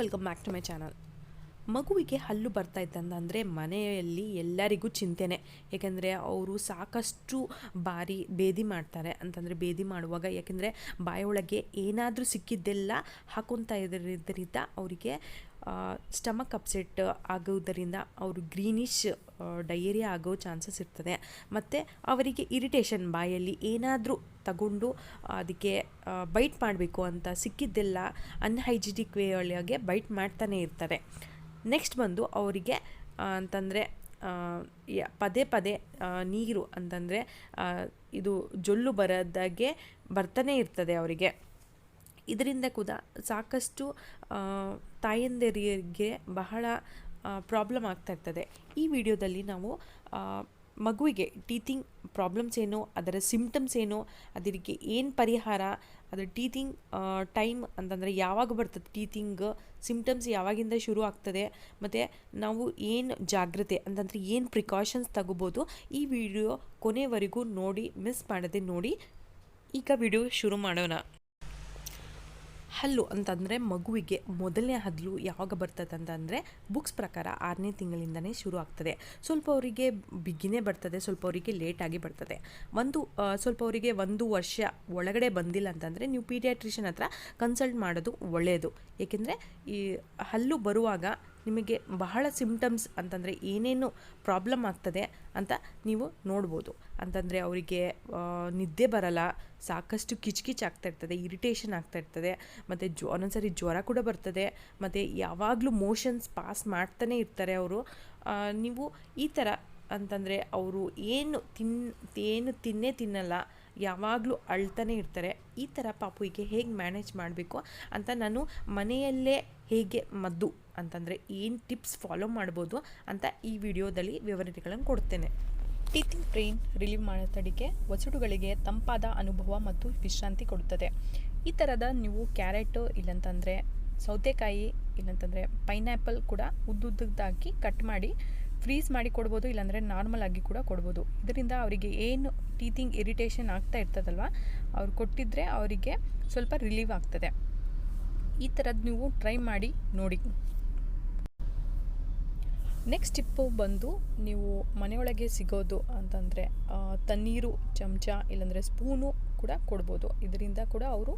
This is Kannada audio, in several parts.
Welcome back to my channel ಮಗುವಿಗೆ ಹಲ್ಲು ಬರ್ತಾ ಇತ್ತಂತಂದರೆ ಮನೆಯಲ್ಲಿ ಎಲ್ಲರಿಗೂ ಚಿಂತೆನೆ. ಏಕೆಂದರೆ ಅವರು ಸಾಕಷ್ಟು ಬಾರಿ ಬೇದಿ ಮಾಡ್ತಾರೆ. ಅಂತಂದರೆ ಬೇದಿ ಮಾಡುವಾಗ ಯಾಕೆಂದರೆ ಬಾಯೊಳಗೆ ಏನಾದರೂ ಸಿಕ್ಕಿದ್ದೆಲ್ಲ ಹಾಕೊತಾ ಇರೋದ್ರಿಂದ ಅವರಿಗೆ ಸ್ಟಮಕ್ ಅಪ್ಸೆಟ್ ಆಗೋದರಿಂದ ಅವರು ಗ್ರೀನಿಶ್ ಡಯೇರಿಯಾ ಆಗೋ ಚಾನ್ಸಸ್ ಇರ್ತದೆ. ಮತ್ತು ಅವರಿಗೆ ಇರಿಟೇಷನ್ ಬಾಯಲ್ಲಿ ಏನಾದರೂ ತಗೊಂಡು ಅದಕ್ಕೆ ಬೈಟ್ ಮಾಡಬೇಕು ಅಂತ ಸಿಕ್ಕಿದ್ದೆಲ್ಲ ಅನ್ಹೈಜಿನಿಕ್ ವೇ ಒಳಗೆ ಬೈಟ್ ಮಾಡ್ತಾನೆ ಇರ್ತಾರೆ. ನೆಕ್ಸ್ಟ್ ಬಂದು ಅವರಿಗೆ ಅಂತಂದರೆ ಪದೇ ಪದೇ ನೀರು ಅಂತಂದರೆ ಇದು ಜೊಲ್ಲು ಬರೋದಾಗೆ ಬರ್ತಾನೆ ಇರ್ತದೆ ಅವರಿಗೆ. ಇದರಿಂದ ಕೂಡ ಸಾಕಷ್ಟು ತಾಯಂದಿರಿಗೆ ಬಹಳ ಪ್ರಾಬ್ಲಮ್ ಆಗ್ತಾ ಇರ್ತದೆ. ಈ ವಿಡಿಯೋದಲ್ಲಿ ನಾವು ಮಗುವಿಗೆ ಟೀತಿಂಗ್ ಪ್ರಾಬ್ಲಮ್ಸ್ ಏನು, ಅದರ ಸಿಮ್ಟಮ್ಸ್ ಏನು ಅದಕ್ಕೆ ಏನು ಪರಿಹಾರ, ಅದರ ಟೀತಿಂಗ್ ಟೈಮ್ ಅಂತಂದರೆ ಯಾವಾಗ ಬರ್ತದೆ ಟೀತಿಂಗ್ ಸಿಮ್ಟಮ್ಸ್ ಯಾವಾಗಿಂದ ಶುರು ಆಗ್ತದೆ, ಮತ್ತು ನಾವು ಏನು ಜಾಗ್ರತೆ ಅಂತಂದರೆ ಏನು ಪ್ರಿಕಾಷನ್ಸ್ ತಗೋಬೋದು, ಈ ವಿಡಿಯೋ ಕೊನೆವರೆಗೂ ನೋಡಿ, ಮಿಸ್ ಮಾಡದೆ ನೋಡಿ, ಈಗ ವಿಡಿಯೋ ಶುರು ಮಾಡೋಣ. ಹಲ್ಲು ಅಂತಂದರೆ ಮಗುವಿಗೆ ಮೊದಲನೇ ಹಲ್ಲು ಯಾವಾಗ ಬರ್ತದೆ ಅಂತಂದರೆ ಬುಕ್ಸ್ ಪ್ರಕಾರ ಆರನೇ ತಿಂಗಳಿಂದನೇ ಶುರು ಆಗ್ತದೆ. ಸ್ವಲ್ಪ ಅವರಿಗೆ ಬಿಗಿನೇ ಬರ್ತದೆ, ಸ್ವಲ್ಪ ಅವರಿಗೆ ಲೇಟಾಗಿ ಬರ್ತದೆ. ಒಂದು ಸ್ವಲ್ಪ ಅವರಿಗೆ ಒಂದು ವರ್ಷ ಒಳಗಡೆ ಬಂದಿಲ್ಲ ಅಂತಂದರೆ ನೀವು ಪೀಡಿಯಾಟ್ರಿಷನ್ ಹತ್ರ ಕನ್ಸಲ್ಟ್ ಮಾಡೋದು ಒಳ್ಳೆಯದು ಏಕೆಂದರೆ ಈ ಹಲ್ಲು ಬರುವಾಗ ನಿಮಗೆ ಬಹಳ ಸಿಮ್ಟಮ್ಸ್ ಅಂತಂದರೆ ಏನೇನು ಪ್ರಾಬ್ಲಮ್ ಆಗ್ತದೆ ಅಂತ ನೀವು ನೋಡ್ಬೋದು. ಅಂತಂದರೆ ಅವರಿಗೆ ನಿದ್ದೆ ಬರಲ್ಲ, ಸಾಕಷ್ಟು ಕಿಚ್ಕಿಚ್ ಆಗ್ತಾ ಇರ್ತದೆ ಇರಿಟೇಷನ್ ಆಗ್ತಾ ಇರ್ತದೆ, ಮತ್ತು ಜ್ವ ಒಂದೊಂದ್ಸರಿ ಜ್ವರ ಕೂಡ ಬರ್ತದೆ, ಮತ್ತು ಯಾವಾಗಲೂ ಮೋಷನ್ಸ್ ಪಾಸ್ ಮಾಡ್ತಾನೆ ಇರ್ತಾರೆ ಅವರು. ನೀವು ಈ ಥರ ಅಂತಂದರೆ ಅವರು ಏನು ತಿನ್, ಏನು ತಿನ್ನೇ ತಿನ್ನಲ್ಲ, ಯಾವಾಗಲೂ ಅಳ್ತಾನೆ ಇರ್ತಾರೆ. ಈ ಥರ ಪಾಪುವಿಗೆ ಹೇಗೆ ಮ್ಯಾನೇಜ್ ಮಾಡಬೇಕು ಅಂತ ನಾನು ಮನೆಯಲ್ಲೇ ಹೇಗೆ ಮದ್ದು ಅಂತಂದರೆ ಏನು ಟಿಪ್ಸ್ ಫಾಲೋ ಮಾಡ್ಬೋದು ಅಂತ ಈ ವಿಡಿಯೋದಲ್ಲಿ ವಿವರಣೆಗಳನ್ನು ಕೊಡ್ತೇನೆ. ಟೀತಿಂಗ್ ಪೇನ್ ರಿಲೀವ್ ಮಾಡೋ ತಡಿಕೆ ಒಸಡುಗಳಿಗೆ ತಂಪಾದ ಅನುಭವ ಮತ್ತು ವಿಶ್ರಾಂತಿ ಕೊಡುತ್ತದೆ. ಈ ಥರದ ನೀವು ಕ್ಯಾರೆಟು ಇಲ್ಲಂತಂದರೆ, ಸೌತೆಕಾಯಿ ಇಲ್ಲಂತಂದರೆ ಪೈನಾಪಲ್ ಕೂಡ ಉದ್ದುದ್ದದಾಗಿ ಕಟ್ ಮಾಡಿ ಫ್ರೀಸ್ ಮಾಡಿ ಕೊಡ್ಬೋದು, ಇಲ್ಲಾಂದರೆ ನಾರ್ಮಲ್ ಆಗಿ ಕೂಡ ಕೊಡ್ಬೋದು. ಇದರಿಂದ ಅವರಿಗೆ ಏನು ಟೀತಿಂಗ್ ಇರಿಟೇಷನ್ ಆಗ್ತಾ ಇರ್ತದಲ್ವ, ಅವ್ರು ಕೊಟ್ಟಿದ್ದರೆ ಅವರಿಗೆ ಸ್ವಲ್ಪ ರಿಲೀವ್ ಆಗ್ತದೆ. ಈ ಥರದ್ದು ನೀವು ಟ್ರೈ ಮಾಡಿ ನೋಡಿ. ನೆಕ್ಸ್ಟ್ ಟಿಪ್ಪು ಬಂದು ನೀವು ಮನೆಯೊಳಗೆ ಸಿಗೋದು ಅಂತಂದರೆ ತಣ್ಣೀರು, ಚಮಚ, ಇಲ್ಲಾಂದರೆ ಸ್ಪೂನು ಕೂಡ ಕೊಡ್ಬೋದು. ಇದರಿಂದ ಕೂಡ ಅವರು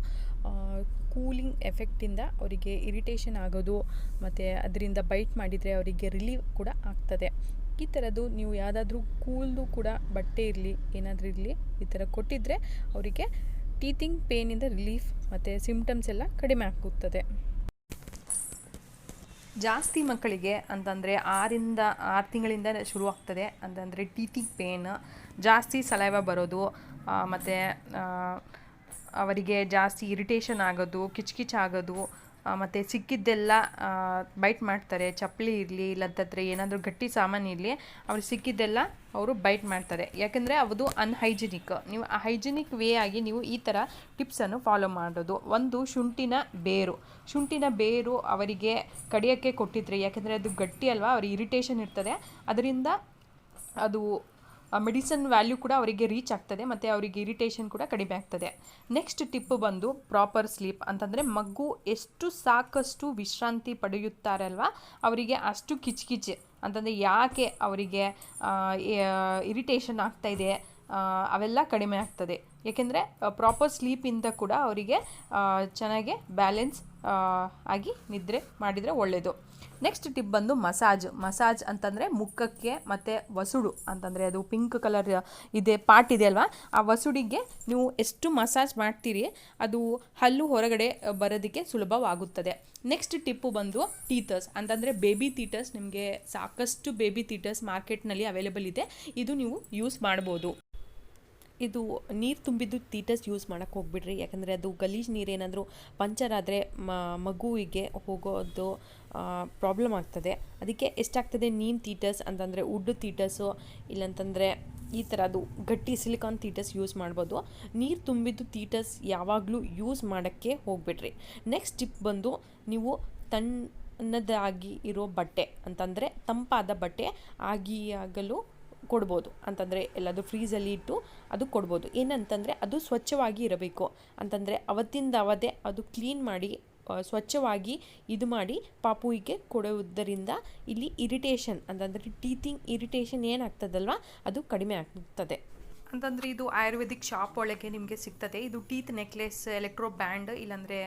ಕೂಲಿಂಗ್ ಎಫೆಕ್ಟಿಂದ ಅವರಿಗೆ ಇರಿಟೇಷನ್ ಆಗೋದು, ಮತ್ತು ಅದರಿಂದ ಬೈಟ್ ಮಾಡಿದರೆ ಅವರಿಗೆ ರಿಲೀವ್ ಕೂಡ ಆಗ್ತದೆ. ಈ ಥರದ್ದು ನೀವು ಯಾವುದಾದ್ರೂ ಕೂಲ್ದು ಕೂಡ ಬಟ್ಟೆ ಇರಲಿ, ಏನಾದರೂ ಇರಲಿ, ಈ ಥರ ಕೊಟ್ಟಿದ್ದರೆ ಅವರಿಗೆ ಟೀತಿಂಗ್ ಪೇನಿಂದ ರಿಲೀಫ್, ಮತ್ತು ಸಿಂಪ್ಟಮ್ಸ್ ಎಲ್ಲ ಕಡಿಮೆ ಆಗುತ್ತದೆ. ಜಾಸ್ತಿ ಮಕ್ಕಳಿಗೆ ಅಂತಂದರೆ ಆರಿಂದ, ಆರು ತಿಂಗಳಿಂದ ಶುರುವಾಗ್ತದೆ. ಅಂತಂದರೆ ಟೀತಿಂಗ್ ಪೇನ್, ಜಾಸ್ತಿ ಸಲೈವ ಬರೋದು ಮತ್ತು ಅವರಿಗೆ ಜಾಸ್ತಿ ಇರಿಟೇಷನ್ ಆಗೋದು ಕಿಚ್ಕಿಚ್ ಆಗೋದು ಮತ್ತು ಸಿಕ್ಕಿದ್ದೆಲ್ಲ ಬೈಟ್ ಮಾಡ್ತಾರೆ. ಚಪ್ಪಲಿ ಇರಲಿ ಇಲ್ಲಂತಂದರೆ ಏನಾದರೂ ಗಟ್ಟಿ ಸಾಮಾನು ಇರಲಿ ಅವ್ರಿಗೆ ಸಿಕ್ಕಿದ್ದೆಲ್ಲ ಅವರು ಬೈಟ್ ಮಾಡ್ತಾರೆ. ಯಾಕೆಂದರೆ ಅದು ಅನ್ಹೈಜಿನಿಕ್ ನೀವು ಹೈಜಿನಿಕ್ ವೇ ಆಗಿ ನೀವು ಈ ಥರ ಟಿಪ್ಸನ್ನು ಫಾಲೋ ಮಾಡೋದು. ಒಂದು, ಶುಂಠಿನ ಬೇರು. ಶುಂಠಿನ ಬೇರು ಅವರಿಗೆ ಕಡಿಯೋಕ್ಕೆ ಕೊಟ್ಟಿದ್ರೆ, ಯಾಕೆಂದರೆ ಅದು ಗಟ್ಟಿ ಅಲ್ವಾ, ಅವ್ರಿಗೆ ಇರಿಟೇಷನ್ ಇರ್ತದೆ. ಅದರಿಂದ ಅದು ಮೆಡಿಸನ್ ವ್ಯಾಲ್ಯೂ ಕೂಡ ಅವರಿಗೆ ರೀಚ್ ಆಗ್ತದೆ, ಮತ್ತು ಅವರಿಗೆ ಇರಿಟೇಷನ್ ಕೂಡ ಕಡಿಮೆ ಆಗ್ತದೆ. ನೆಕ್ಸ್ಟ್ ಟಿಪ್ ಬಂದು ಪ್ರಾಪರ್ ಸ್ಲೀಪ್ ಅಂತಂದರೆ ಮಗು ಎಷ್ಟು ಸಾಕಷ್ಟು ವಿಶ್ರಾಂತಿ ಪಡೆಯುತ್ತಾರಲ್ವ? ಅವರಿಗೆ ಅಷ್ಟು ಕಿಚ್ಕಿಚ್. ಅಂತಂದರೆ ಯಾಕೆ ಅವರಿಗೆ ಇರಿಟೇಷನ್ ಆಗ್ತಾಯಿದೆ ಅವೆಲ್ಲ ಕಡಿಮೆ ಆಗ್ತದೆ. ಏಕೆಂದರೆ ಪ್ರಾಪರ್ ಸ್ಲೀಪಿಂದ ಕೂಡ ಅವರಿಗೆ ಚೆನ್ನಾಗಿ ಬ್ಯಾಲೆನ್ಸ್ ಆಗಿ ನಿದ್ರೆ ಮಾಡಿದರೆ ಒಳ್ಳೆಯದು ನೆಕ್ಸ್ಟ್ ಟಿಪ್ ಬಂದು ಮಸಾಜ್. ಮಸಾಜ್ ಅಂತಂದರೆ ಮುಖಕ್ಕೆ ಮತ್ತು ವಸುಡು ಅಂತಂದರೆ ಅದು ಪಿಂಕ್ ಕಲರ್ ಇದೆ ಪಾರ್ಟ್ ಇದೆ ಅಲ್ವಾ? ಆ ವಸುಡಿಗೆ ನೀವು ಎಷ್ಟು ಮಸಾಜ್ ಮಾಡ್ತೀರಿ ಅದು ಹಲ್ಲು ಹೊರಗಡೆ ಬರೋದಕ್ಕೆ ಸುಲಭವಾಗುತ್ತದೆ. ನೆಕ್ಸ್ಟ್ ಟಿಪ್ಪು ಬಂದು ಟೀತರ್ಸ್ ಅಂತಂದರೆ ಬೇಬಿ ಥೀಟರ್ಸ್ ನಿಮಗೆ ಸಾಕಷ್ಟು ಬೇಬಿ ಥೀಟರ್ಸ್ ಮಾರ್ಕೆಟ್ನಲ್ಲಿ ಅವೈಲೇಬಲ್ ಇದೆ. ಇದು ನೀವು ಯೂಸ್ ಮಾಡ್ಬೋದು. ಇದು ನೀರು ತುಂಬಿದ್ದು ತೀಟಸ್ ಯೂಸ್ ಮಾಡೋಕ್ಕೆ ಹೋಗ್ಬಿಡ್ರಿ. ಯಾಕಂದರೆ ಅದು ಗಲೀಜ್ ನೀರು ಏನಾದರೂ ಪಂಚರ್ ಆದರೆ ಮಗುವಿಗೆ ಹೋಗೋದು ಪ್ರಾಬ್ಲಮ್ ಆಗ್ತದೆ. ಅದಕ್ಕೆ ಎಷ್ಟಾಗ್ತದೆ ನೀಮ್ ತೀಟಸ್ ಅಂತಂದರೆ ಉಡ್ಡು ತೀಟಸ್ಸು ಇಲ್ಲಂತಂದರೆ ಈ ಥರ ಅದು ಗಟ್ಟಿ ಸಿಲಿಕಾನ್ ತೀಟಸ್ ಯೂಸ್ ಮಾಡ್ಬೋದು. ನೀರು ತುಂಬಿದ್ದು ತೀಟಸ್ ಯಾವಾಗಲೂ ಯೂಸ್ ಮಾಡೋಕ್ಕೆ ಹೋಗ್ಬಿಡ್ರಿ. ನೆಕ್ಸ್ಟ್ ಟಿಪ್ ಬಂದು ನೀವು ತಣ್ಣದಾಗಿ ಇರೋ ಬಟ್ಟೆ ಅಂತಂದರೆ ತಂಪಾದ ಬಟ್ಟೆ ಆಗಿಯಾಗಲು ಕೊಡ್ಬೋದು. ಅಂತಂದರೆ ಎಲ್ಲಾದರೂ ಫ್ರೀಸಲ್ಲಿ ಇಟ್ಟು ಅದು ಕೊಡ್ಬೋದು. ಏನಂತಂದರೆ ಅದು ಸ್ವಚ್ಛವಾಗಿ ಇರಬೇಕು. ಅಂತಂದರೆ ಅವತ್ತಿಂದ ಅವದೇ ಅದು ಕ್ಲೀನ್ ಮಾಡಿ ಸ್ವಚ್ಛವಾಗಿ ಇದು ಮಾಡಿ ಪಾಪುವಿಗೆ ಕೊಡುವುದರಿಂದ ಇಲ್ಲಿ ಇರಿಟೇಷನ್ ಅಂತಂದರೆ ಟೀತಿಂಗ್ ಇರಿಟೇಷನ್ ಏನಾಗ್ತದಲ್ವ? ಅದು ಕಡಿಮೆ ಆಗ್ತದೆ. ಅಂತಂದರೆ ಇದು ಆಯುರ್ವೇದಿಕ್ ಶಾಪ್ ಒಳಗೆ ನಿಮಗೆ ಸಿಗ್ತದೆ. ಇದು ಟೀತ್ ನೆಕ್ಲೆಸ್ ಎಲೆಕ್ಟ್ರೋ ಬ್ಯಾಂಡ್ ಇಲ್ಲಾಂದರೆ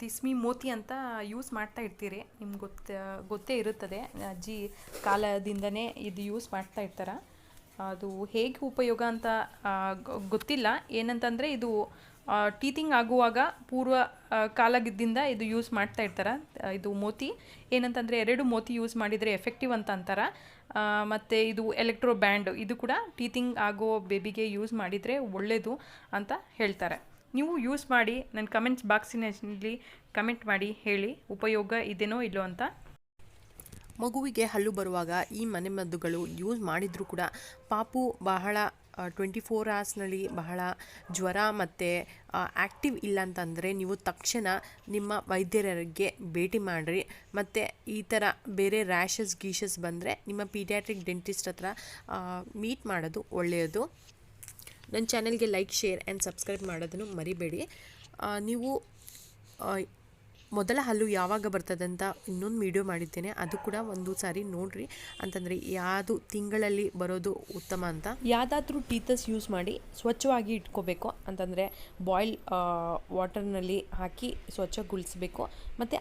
ತಿಸ್ಮಿ ಮೋತಿ ಅಂತ ಯೂಸ್ ಮಾಡ್ತಾ ಇರ್ತೀರಿ. ನಿಮ್ಗೆ ಗೊತ್ತ, ಗೊತ್ತೇ ಇರುತ್ತದೆ. ಅಜ್ಜಿ ಕಾಲದಿಂದನೇ ಇದು ಯೂಸ್ ಮಾಡ್ತಾ ಇರ್ತಾರೆ. ಅದು ಹೇಗೆ ಉಪಯೋಗ ಅಂತ ಗೊತ್ತಿಲ್ಲ. ಏನಂತಂದರೆ ಇದು ಟೀತಿಂಗ್ ಆಗುವಾಗ ಪೂರ್ವ ಕಾಲದಿಂದ ಇದು ಯೂಸ್ ಮಾಡ್ತಾ ಇರ್ತಾರೆ ಇದು ಮೋತಿ. ಏನಂತಂದರೆ ಎರಡು ಮೋತಿ ಯೂಸ್ ಮಾಡಿದರೆ ಎಫೆಕ್ಟಿವ್ ಅಂತ ಅಂತಾರೆ. ಮತ್ತು ಇದು ಎಲೆಕ್ಟ್ರೋ ಬ್ಯಾಂಡ್ ಇದು ಕೂಡ ಟೀತಿಂಗ್ ಆಗೋ ಬೇಬಿಗೆ ಯೂಸ್ ಮಾಡಿದರೆ ಒಳ್ಳೆಯದು ಅಂತ ಹೇಳ್ತಾರೆ. ನೀವು ಯೂಸ್ ಮಾಡಿ ನನ್ನ ಕಮೆಂಟ್ಸ್ ಬಾಕ್ಸಿನಲ್ಲಿ ಕಮೆಂಟ್ ಮಾಡಿ ಹೇಳಿ, ಉಪಯೋಗ ಇದೇನೋ ಇಲ್ಲೋ ಅಂತ. ಮಗುವಿಗೆ ಹಲ್ಲು ಬರುವಾಗ ಈ ಮನೆಮದ್ದುಗಳು ಯೂಸ್ ಮಾಡಿದರೂ ಕೂಡ ಪಾಪು ಬಹಳ ಟ್ವೆಂಟಿ ಫೋರ್ ಅವರ್ಸ್ನಲ್ಲಿ ಬಹಳ ಜ್ವರ ಮತ್ತು ಆ್ಯಕ್ಟಿವ್ ಇಲ್ಲ ಅಂತಂದರೆ ನೀವು ತಕ್ಷಣ ನಿಮ್ಮ ವೈದ್ಯರಿಗೆ ಭೇಟಿ ಮಾಡಿರಿ. ಮತ್ತು ಈ ಥರ ಬೇರೆ ರ್ಯಾಷಸ್ ಗೀಷಸ್ ಬಂದರೆ ನಿಮ್ಮ ಪೀಡಿಯಾಟ್ರಿಕ್ ಡೆಂಟಿಸ್ಟ್ ಹತ್ರ ಮೀಟ್ ಮಾಡೋದು ಒಳ್ಳೆಯದು. ನನ್ನ ಚಾನಲ್ಗೆ ಲೈಕ್, ಶೇರ್ ಆ್ಯಂಡ್ ಸಬ್ಸ್ಕ್ರೈಬ್ ಮಾಡೋದನ್ನು ಮರಿಬೇಡಿ. ನೀವು ಮೊದಲ ಹಲ್ಲು ಯಾವಾಗ ಬರ್ತದೆ ಅಂತ ಇನ್ನೊಂದು ವಿಡಿಯೋ ಮಾಡಿದ್ದೇನೆ. ಅದು ಕೂಡ ಒಂದು ಸಾರಿ ನೋಡ್ರಿ. ಅಂತಂದರೆ ಯಾವುದು ತಿಂಗಳಲ್ಲಿ ಬರೋದು ಉತ್ತಮ ಅಂತ. ಯಾವುದಾದ್ರೂ ಟೀತಸ್ ಯೂಸ್ ಮಾಡಿ ಸ್ವಚ್ಛವಾಗಿ ಇಟ್ಕೋಬೇಕು. ಅಂತಂದರೆ ಬಾಯ್ಲ್ ವಾಟರ್ನಲ್ಲಿ ಹಾಕಿ ಸ್ವಚ್ಛಗೊಳಿಸ್ಬೇಕು. ಮತ್ತು